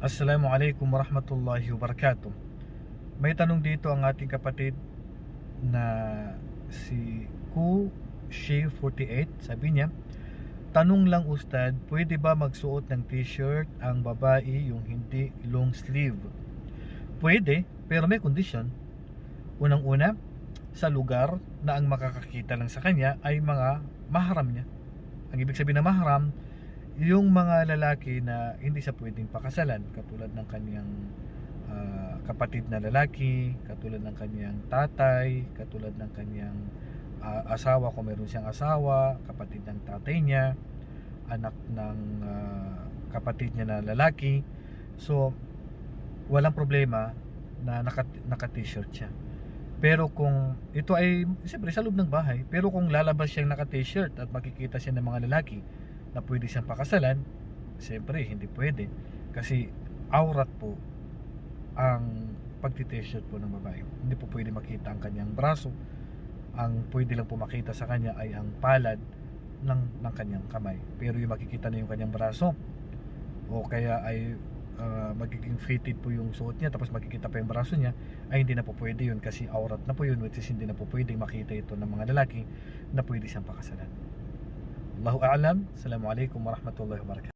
Assalamualaikum warahmatullahi wabarakatuh. May tanong dito ang ating kapatid na si Ku Shi 48. Sabi niya, Tanong lang ustad, pwede ba magsuot ng t-shirt ang babae yung hindi long sleeve? Pwede, pero may condition. Unang-una, sa lugar na ang makakakita lang sa kanya ay mga mahram niya. Ang ibig sabihin ng mahram, yung mga lalaki na hindi sa pwedeng pakasalan katulad ng kanyang ah, kapatid na lalaki, katulad ng kanyang tatay, katulad ng kanyang ah, asawa kung meron siyang asawa, kapatid ng tatay niya, anak ng ah, kapatid niya na lalaki. So walang problema na naka, naka t-shirt siya. Pero kung ito ay siyempre sa loob ng bahay, pero kung lalabas siyang naka t-shirt at makikita siya ng mga lalaki na pwede siyang pakasalan, siyempre hindi pwede kasi aurat po ang pagti-t-shirt po ng babae. Hindi po pwede makita ang kanyang braso. Ang pwede lang po makita sa kanya ay ang palad ng ng kanyang kamay. Pero yung makikita na yung kanyang braso o kaya ay ah, magiging fitted po yung suot niya tapos makikita pa yung braso niya ay hindi na po pwede yun kasi aurat na po yun which is hindi na po pwede makita ito ng mga lalaki na pwede siyang pakasalan. Allahu a'lam. Assalamualaikum warahmatullahi wabarakatuh.